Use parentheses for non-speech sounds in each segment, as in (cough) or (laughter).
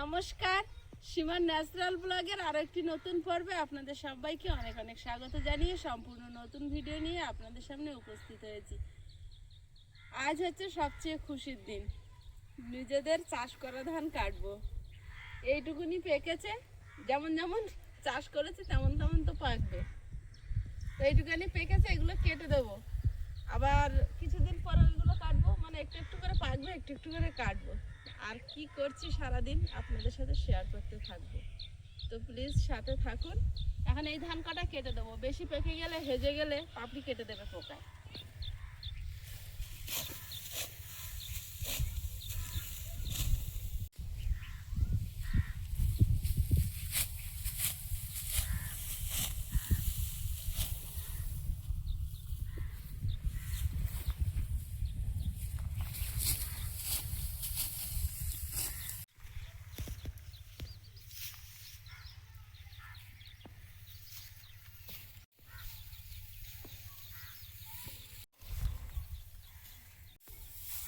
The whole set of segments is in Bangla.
নমস্কার, সীমার ন্যাচারাল ব্লগের আরও একটি নতুন পর্বে আপনাদের সবাইকে অনেক অনেক স্বাগত জানিয়ে সম্পূর্ণ নতুন ভিডিও নিয়ে আপনাদের সামনে উপস্থিত হয়েছি। আজ হচ্ছে সবচেয়ে খুশির দিন। নিজেদের চাষ করা ধান কাটবো। এইটুকুনি পেকেছে, যেমন যেমন চাষ করেছে তেমন তেমন তো পাকবে। তো এইটুখানি পেকেছে, এগুলো কেটে দেবো। আবার কিছুদিন পরে কাটবো মানে একটু একটু করে পাকবো, একটু একটু করে কাটবো। আর কি করছি সারাদিন আপনাদের সাথে শেয়ার করতে থাকব। তো প্লিজ সাথে থাকুন। এখন এই ধান কাটা কেটে দেবো। বেশি পেকে গেলে, হেজে গেলে পাপড়ি কেটে দেবে পোকায়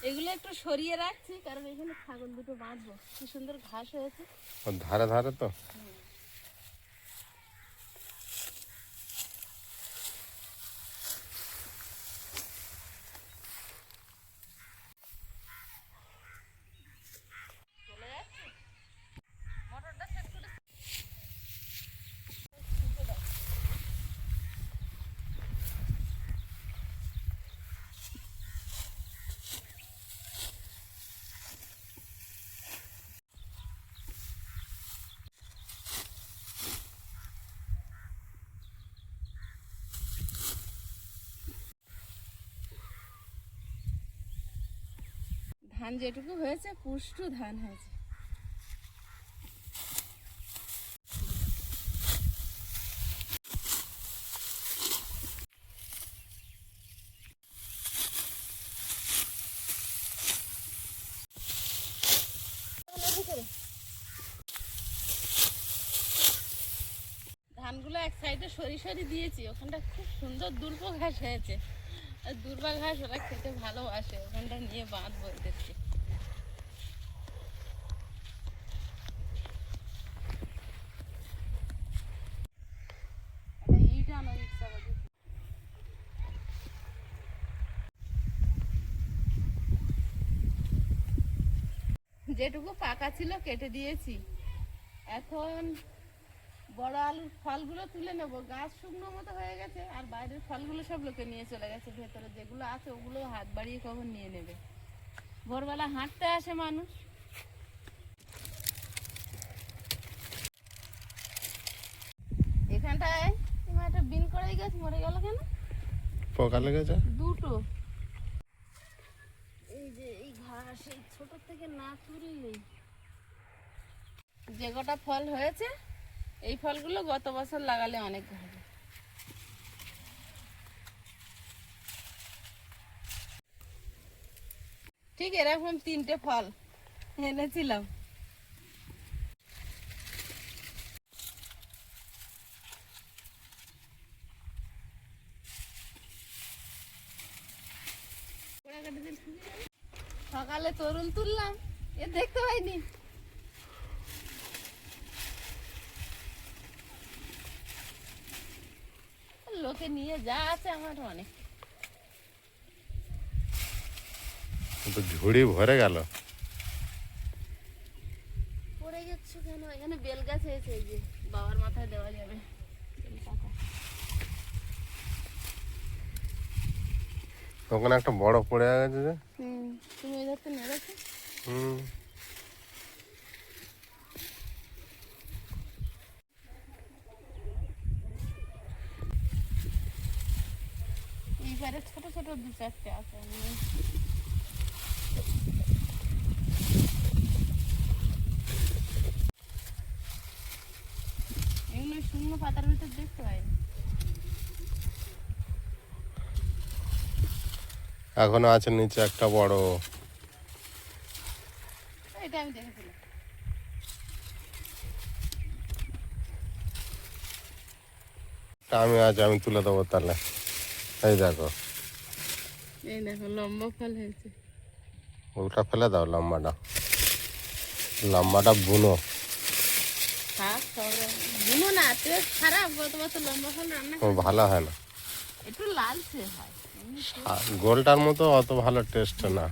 এগুলো একটু সরিয়ে রাখছি কারণ এখানে ছাগল দুটো বাঁধবো। কি সুন্দর ঘাস হয়েছে। ধারে ধারে তো? ধান যেটুকু হয়েছে, পুষ্টু ধান হয়েছে। ধানগুলো এক সাইডে সরি সরি দিয়েছি, ওখানটা খুব সুন্দর দুর্ব ঘাস হয়েছে। দুর্বা ঘাস ওরা খেতে ভালোবাসে ওখানটা নিয়ে আনো রিক্সা যেটুকু পাকা ছিল কেটে দিয়েছি। এখন বড় আলুর ফলগুলো তুলে নেব। গাছ শুকনো মতো হয়ে গেছে আর বাইরের ফলগুলো সব লোকে নিয়ে চলে গেছে। ভেতরে যেগুলো আছে ওগুলো হাত বাড়িয়ে কখন নিয়ে নেবে? ভোরবেলা হাঁটতে আসে মানুষ। এখানটায় একটা বিন করে গাছ মরে গেল কেন? পোকা লেগেছে? দুটো। এই যে এই ঘাস এই ছোট থেকে না তুললেই যে কটা ফল হয়েছে এই ফলগুলো গত বছর লাগালে অনেক হবে ঠিক এরকম তিনটে ফল এনেছিলাম। সকালে তরুণ তুললাম, এ দেখতে পাইনি। লোকে নিয়ে যা আছে আমার অনেক তো ঝুড়ি ভরে গেল। পড়ে যাচ্ছে কেন? এখানে বেল গাছ হয়েছে এই যে বাবার মাথায় দেওয়া যাবে। ওখানে একটা বড় পড়ে গেছে যে। হুম তুমি ওই ধারটা নেড়েছো? হুম এইবারে ছোট ছোট দু চারটে আছে। এগুলো শুকনো পাতার ভিতর দেখতে পাইনি এখনও আছে নিচে একটা বড়। এটা আমি দেখেছিলাম আমি আজ আমি তুলে দেবো তাহলে। এই দেখো। এই দেখো লম্বা ফল হয়েছে। ওটা ফেলে দাও লম্বাটা। লম্বাটা বুনো। বুনো না টেস্ট খারাপ গত বছর লম্বা ফল রান্না ও ভালো হয় না। একটু লালচে হয় গোলটার মতো অত ভালো টেস্ট না।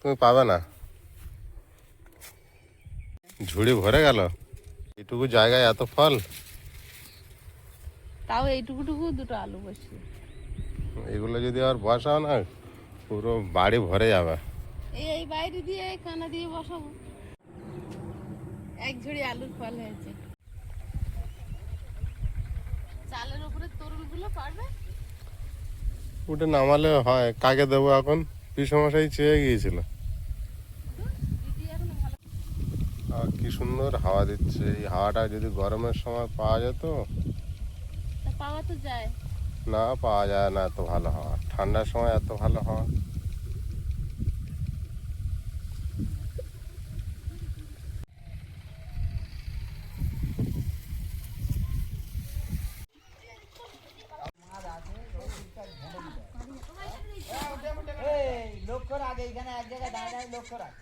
তুমি পাবে না। ঝুড়ি ভরে গেল। এটুকু জায়গায় এত ফল। তাও এইটুকু টুকু দুটো আলু বসি এগুলো যদি আর বসাও না পুরো বাড়ি ভরে যাবে। এই বাইরে দিয়ে কানা দিয়ে বসাবো। এক ঝুড়ি আলুর ফল হয়েছে। চালের উপরে তরুলগুলো পারবে? উঠে নামালে হয় কাকে দেবো এখন? পিসমশাই চেয়ে গিয়েছিল। কি সুন্দর হাওয়া দিচ্ছে। এই হাওয়াটা যদি গরমের সময় পাওয়া যেত পাওয়া তো যায়। না পাওয়া যায় না এত ভালো হাওয়া। ঠান্ডার সময় এত ভালো হাওয়া। লক্ষ্য রাখ এইখানে এক জায়গায় দাঁড়িয়ে লক্ষ্য রাখ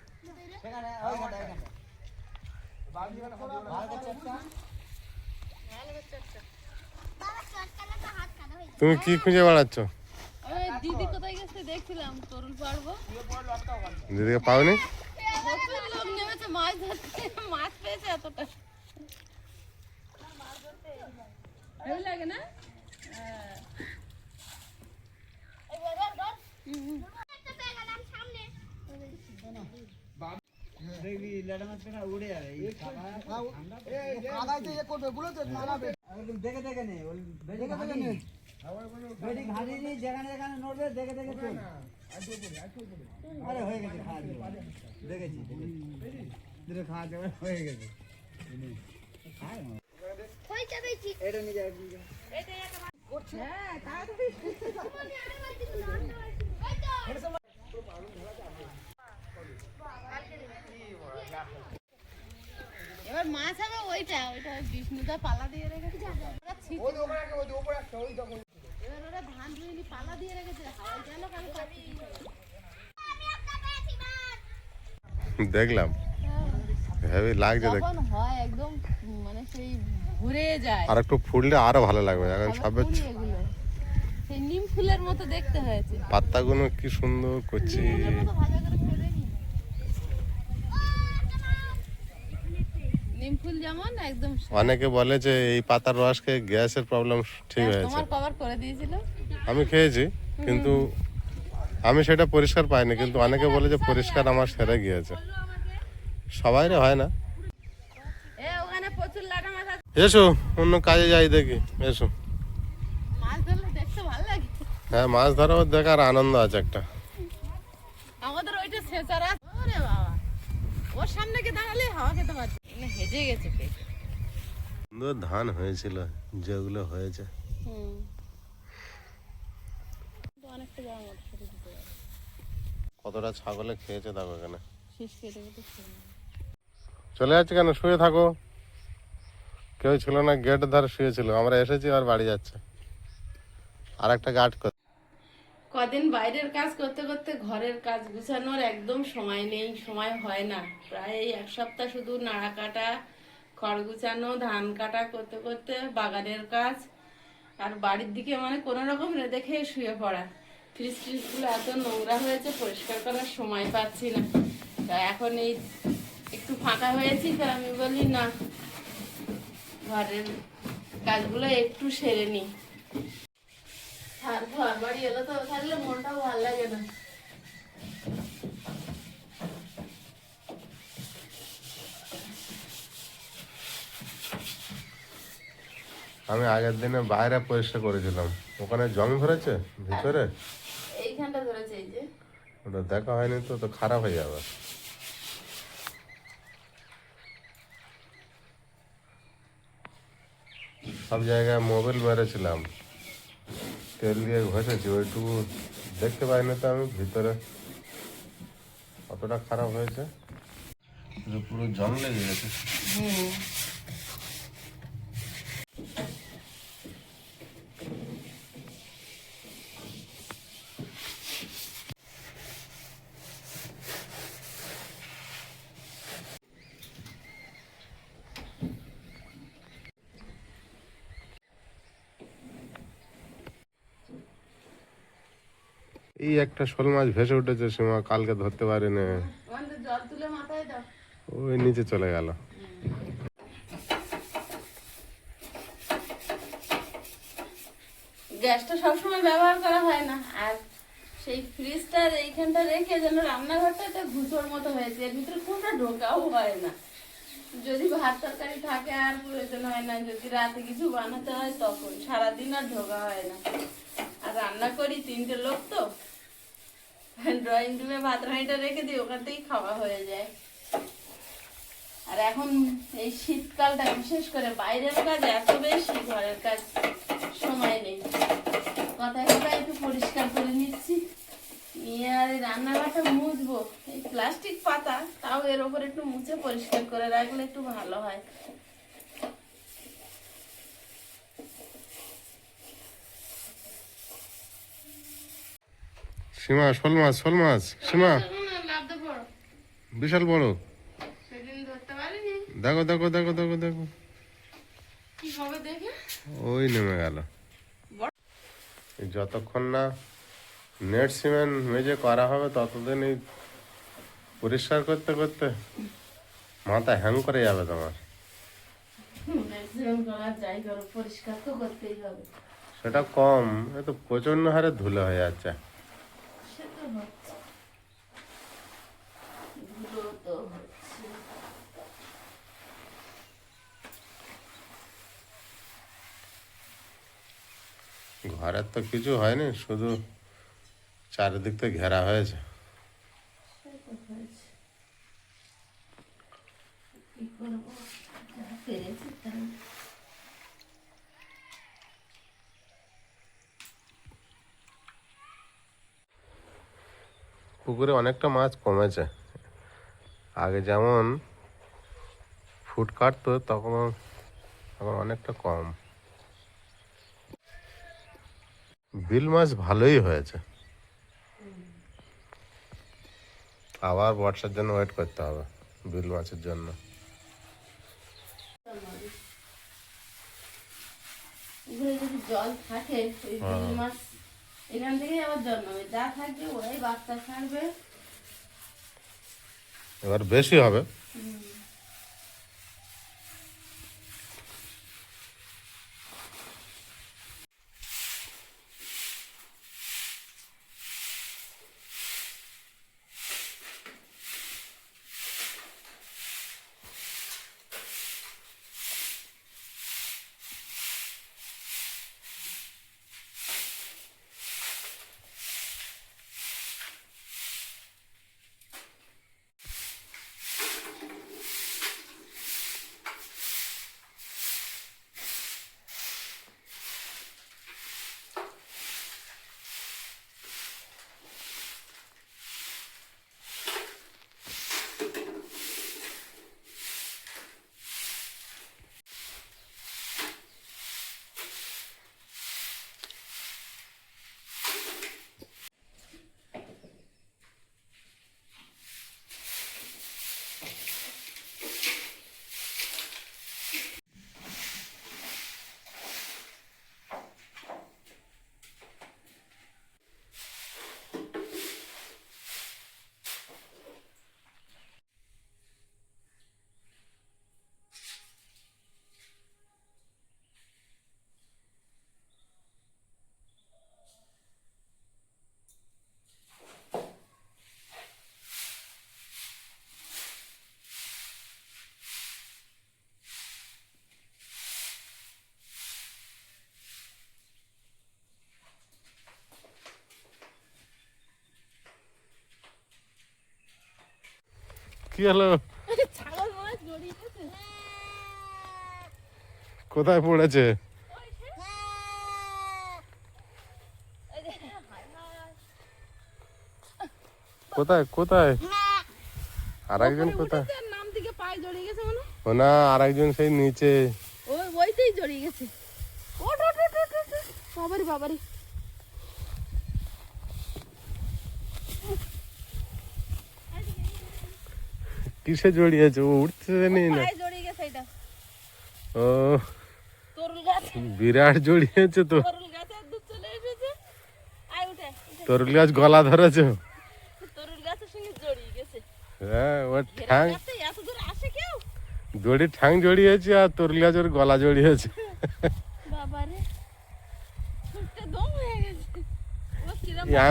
সেখানে ওইখানটা ওইখানটা ভালো চেষ্টা তুমি কি খুঁজে বেড়াচ্ছ? দিদি কোথায় গেছে দেখছিলাম তরুল পারব দিদিকে পাওনি? লোক নেমেছে মাছ ধরতে মাছ পেয়েছে এতটা। ভালো লাগে না? হ্যাঁ। ঠান্ডা একদম দেখে দেখে নে ওই বেশি নে। বেশি ঘাঁটি নি যেখানে যেখানে নড়বে দেখে দেখে চল আরে হয়ে গেছে খাওয়া দাওয়া। দেখেছি দেখেছি। দুটো খাওয়া দাওয়া হয়ে গেছে। এটা নিয়ে যাবে এবার মাছ হবে ওইটা ওইটা বিষ্ণুদা পালা দিয়ে রেখেছে। ওরা ধান ধুইনি পালা দিয়ে রেখেছে। হাওয়াই গেল কারও দেখলাম। হেভি লাগছে দেখ। হয় একদম মানে সেই ঘুরে যায়। আর একটু ফুললে আরও ভালো লাগবে। এখন সবে সেই নিম ফুলের মতো দেখতে হয়েছে। পাতাগুলো কি সুন্দর করছি। অনেকে বলে যে এই পাতার রস খেয়ে গ্যাসের প্রবলেম ঠিক হয়েছে। তোমার কভার করে দিয়েছিল। আমি খেয়েছি কিন্তু আমি সেটা পরিষ্কার পাইনি কিন্তু অনেকে বলে যে পরিষ্কার আমার সেরে গিয়েছে। সবাই হয় না। এসো অন্য কাজে যাই দেখি এসো। হ্যাঁ মাছ ধরাও দেখার আনন্দ আছে একটা। আমাদের ওইটা ছেঁচারা ওরে বাবা। ওর সামনে গিয়ে দাঁড়ালে হাওয়া খেতে পারছি। হেজে গেছে সুন্দর ধান হয়েছিল যেগুলো হয়েছে। হুম। অনেকটা জামা মটরশুঁটি দিতে পারে। কতটা ছাগলে খেয়েছে দেখো এখানে। শেষ কেটে কেটে খেয়ে নেবে। চলে যাচ্ছে কেন? শুয়ে থাকো। কেউ ছিল না গেটের ধারে শুয়েছিল। আমরা এসেছি আর বাড়ি যাচ্ছে। আর একটা গার্ড কর। কদিন বাইরের কাজ করতে করতে ঘরের কাজ গুছানোর একদম সময় নেই সময় হয় না। প্রায় এই এক সপ্তাহ শুধু নাড়া কাটা খড় গুছানো ধান কাটা করতে করতে বাগানের কাজ আর বাড়ির দিকে মানে কোনো রকম দেখে শুয়ে পড়া। ফ্রিজ ফ্রিজগুলো এত নোংরা হয়েছে পরিষ্কার করার সময় পাচ্ছি না। তা এখন এই একটু ফাঁকা হয়েছি তা আমি বলি না ঘরের কাজগুলো একটু সেরে নিই আর ঘর বাড়ি এলো তো থাকলে মনটাও ভালো লাগে না। আমি আগের দিনে বাইরে পরিষ্কার করেছিলাম। ওখানে জং ধরেছে? ভিতরে? এইখানটা ধরেছে এই যে। ওটা দেখা হয়নি তো তো খারাপ হয়ে যাবে। সব জায়গায় মোবাইল মেরেছিলাম। তেল দিয়ে ঘষেছি ওইটুকু দেখতে পাইনি তো আমি ভিতরে। কতটা খারাপ হয়েছে। পুরো পুরো জং লেগে গেছে। এই একটা শোল মাছ ভেসে উঠেছে সীমা কালকে ধরতে পারিনি। ওই নিচে চলে গেল। গ্যাসটা সবসময় ব্যবহার করা হয় না। আর সেই ফ্রিজটার এইখানটা রেখে যেন রান্নাঘরটা একটা ঘুষোর মতো হয়েছে। এর ভিতরে কোনটা ঢোকাও হয় না। যদি ভাত তরকারি থাকে আর প্রয়োজন হয় না, যদি রাতে কিছু বানাতে হয় তখন সারাদিন আর ঢোকা হয় না। আর রান্না করি তিনটে লোক তো। (laughs) ড্রয়িং রুমে ভাত হাঁড়িটা রেখে দিই, ওখান থেকেই খাওয়া হয়ে যায়। আর এখন এই শীতকালটা বিশেষ করে বাইরের কাজ এত বেশি, ঘরের কাজ সময় নেই। কথায় কথায় একটু পরিষ্কার করে নিচ্ছি। নিয়ে আর এই রান্নাঘরটা মুছবো। এই প্লাস্টিক পাতা, তাও এর ওপর একটু মুছে পরিষ্কার করে রাখলে একটু ভালো হয়। সীমা শোল মাছ শোল মাছ সীমা বিশাল বড়। দেখো দেখো দেখো দেখো দেখো। ওই নেমে গেল। যতক্ষণ না নেট সিমেন্ট মেজে করা হবে ততদিন এই পরিষ্কার করতে করতে মাথা হ্যাং করে যাবে তোমার। সেটা কম এ তো প্রচণ্ড হারে ধুলে হয়ে যাচ্ছে। হচ্ছে ধুলো তো হচ্ছে। ঘরের তো কিছু হয়নি শুধু চারিদিক তো ঘেরা হয়েছে। কি করব? যা পেরেছি তাই পুকুরে অনেকটা মাছ কমেছে। আগে যেমন ফুট কাটতো তখন এখন অনেকটা কম। বিল মাছ ভালোই হয়েছে। আবার বর্ষার জন্য ওয়েট করতে হবে বিল মাছের জন্য। জল থাকে ওই মাছ এখান থেকেই আবার জন্মাবে। যা থাকবে ওরাই বাচ্চা ছাড়বে। এবার বেশি হবে। কি হলো? কোথায় পড়েছে? কোথায় কোথায়? আর একজন কোথায়? না, আর একজন সেই নিচে। ওই ওইতেই জড়িয়ে গেছে। বাবারি বাবারি কিসে জড়িয়েছে? ও উঠতে নেই না। ও বিরাট জড়িয়েছে তো। তরুল গাছ গলা ধরেছে। হ্যাঁ ওর ঠ্যাং দড়ি ঠ্যাং জড়িয়েছে আর তরুল গাছ। ওর গলা জড়িয়েছে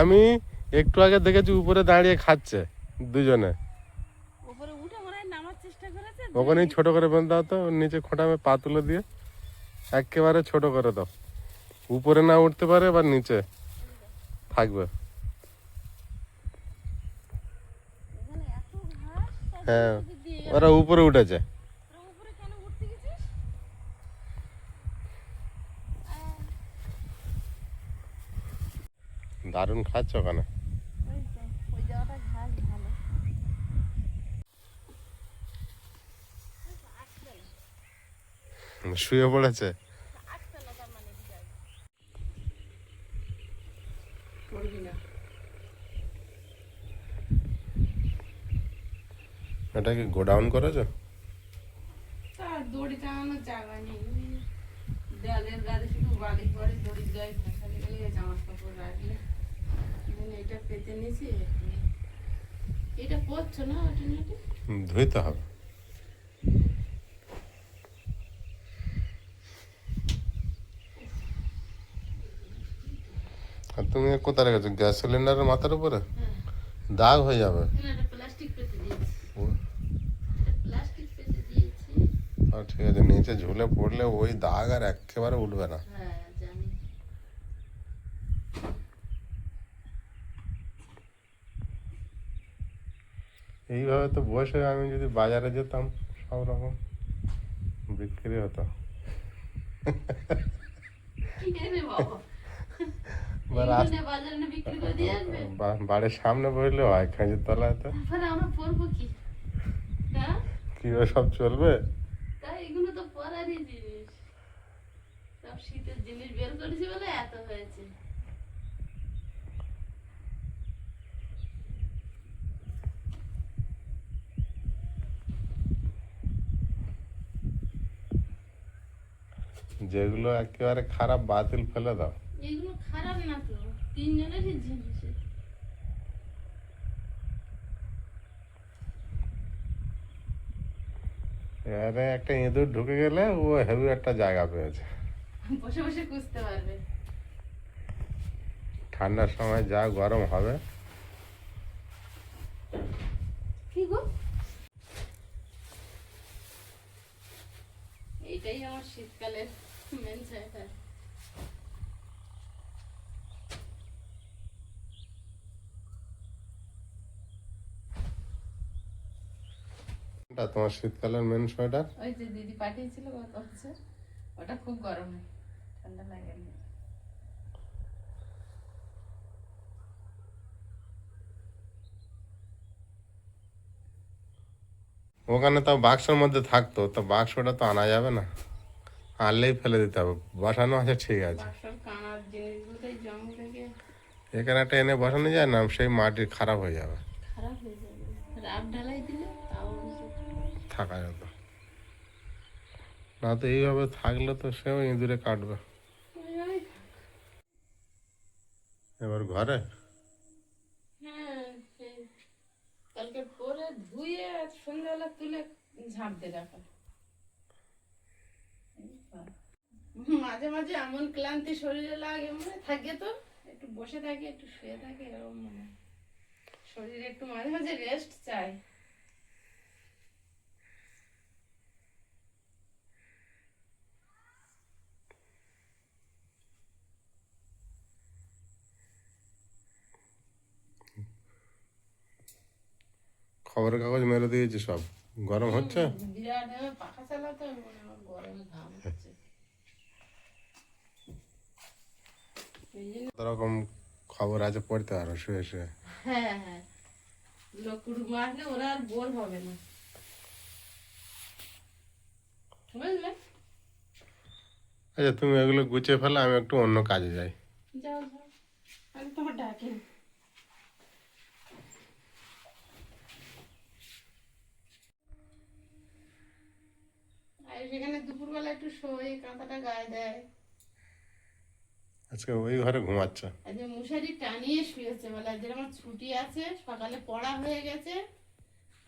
আমি একটু আগে দেখেছি উপরে দাঁড়িয়ে খাচ্ছে দুজনে উপরে উঠে মনে হয় নামার চেষ্টা করেছে ওখানেই ছোট করে বেঁধে দাও তো, নিচে খোঁটামে পা তুলে দিয়ে একেবারে ছোট করে দাও। উপরে না উঠতে পারে বা নিচে থাকবে। হ্যাঁ ওরা উপরে উঠেছে। দারুণ খাচ্ছে ওখানে ওই তো ওই জায়গাটা ঘাস ভালো শুয়ে পড়েছে? এটা কি গোডাউন করেছ? তার দড়ি টাঙানোর জায়গা নেই ওই দেয়ালের গায়ে শুধু বালি পরে দড়ির গায়ে ফাঁসালে গেলে জামা কাপড় রাখলে এখানে এটা পেতে নিয়েছি এটা পরছো না ওটা নিয়ে হুম, ধুইতে হবে আর তুমি কোথায় রেখেছো? গ্যাস সিলিন্ডারের মাথার উপরে? দাগ হয়ে যাবে। ঠিক আছে নিচে ঝুলে পড়লে ওই দাগ আর একেবারে উঠবে না। হ্যাঁ এইভাবে তো বসে আমি যদি বাজারে যেতাম সব রকম বিক্রি হতো। বাবা? বাড়ির সামনে বসলে হয় খাঁজির তলায় তো। আমরা কি? সব চলবে? তাই এগুলো তো পরারই জিনিস। সব শীতের জিনিস বের করেছি বলে এত হয়েছে। যেগুলো একেবারে খারাপ বাতিল ফেলে দাও। এগুলো খারাপ না তো তিনজনেরই জিনিস এবারে একটা ইঁদুর ঢুকে গেলে ও হেভি একটা জায়গা পেয়েছে। বসে বসে খুঁজতে পারবে। ঠান্ডার সময় যা গরম হবে। কি গো? এইটাই আমার শীতকালের মেন সোয়েটার এটা তোমার শীতকালের মেন সোয়েটার? ওই যে দিদি পাঠিয়েছিল গত বছর ওটা খুব গরম ঠান্ডা লাগে ওখানে তো বাক্সের মধ্যে থাকতো তো বাক্সটা তো আনা যাবে না। আনলেই ফেলে দিতে হবে বসানো আছে ঠিক আছে। এখানে একটা এনে বসানো যায় না সেই মাটি খারাপ হয়ে যাবে। খারাপ হয়ে যাবে থাকা যেত না তো এইভাবে থাকলে তো সেও ইঁদুরে কাটবে। এবার ঘরে? হ্যাঁ মাঝে মাঝে এমন ক্লান্তি শরীরে লাগে মনে, থাকে তো, একটু বসে থাকে, একটু শুয়ে থাকে, এরকম মনে। শরীরে একটু মাঝে মাঝে রেস্ট চাই। খবরের কাগজ মেরে দিয়েছি সব। গরম হচ্ছে? কত রকম খবর আছে, পড়তে পারো, শুয়ে শুয়ে। আচ্ছা তুমি এগুলো গুছিয়ে ফেলে, আমি একটু অন্য কাজে যাই। তোমার আর সেখানে দুপুরবেলা একটু শোয় কাঁথাটা গায়ে দেয়। আজকে ওই ঘরে ঘুমাচ্ছে। আজ মশারি টানিয়ে শুয়েছে বলে আজ আমার ছুটি আছে সকালে পড়া হয়ে গেছে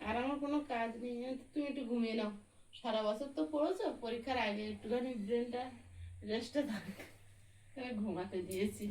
আর আমার কোনো কাজ নেই। তুমি একটু ঘুমিয়ে নাও। সারা বছর তো পড়েছো পরীক্ষার আগে একটুখানি ব্রেনটা রেস্টে থাক। ঘুমাতে দিয়েছি।